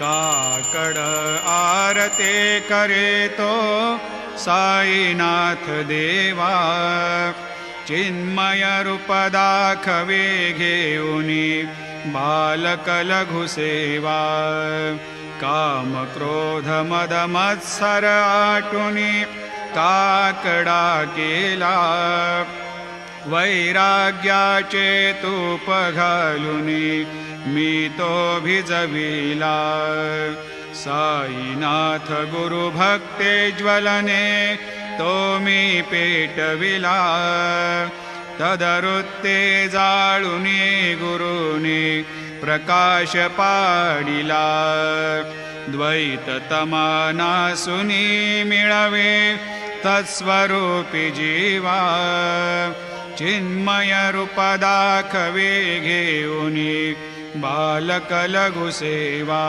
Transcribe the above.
काकड आरते करे तो साईनाथ देवा। साईनाथदेवा चिन्मयरूपेघे उ बालकलघुसेवा कामक्रोधमदमत्सराटुनि काकडा केला। वैराग्याचे तूप घालुनी मी तो भिजविला साईनाथ गुरु भक्ते ज्वलने तो मी पेटविला। तदरुत्ते जाळुनी गुरुनी प्रकाश पाडिला। द्वैततमानासुनी मिळवे तत्स्वरूपी जीवा। चिन्मयरूपेघेने बालक बालकलघुसेवा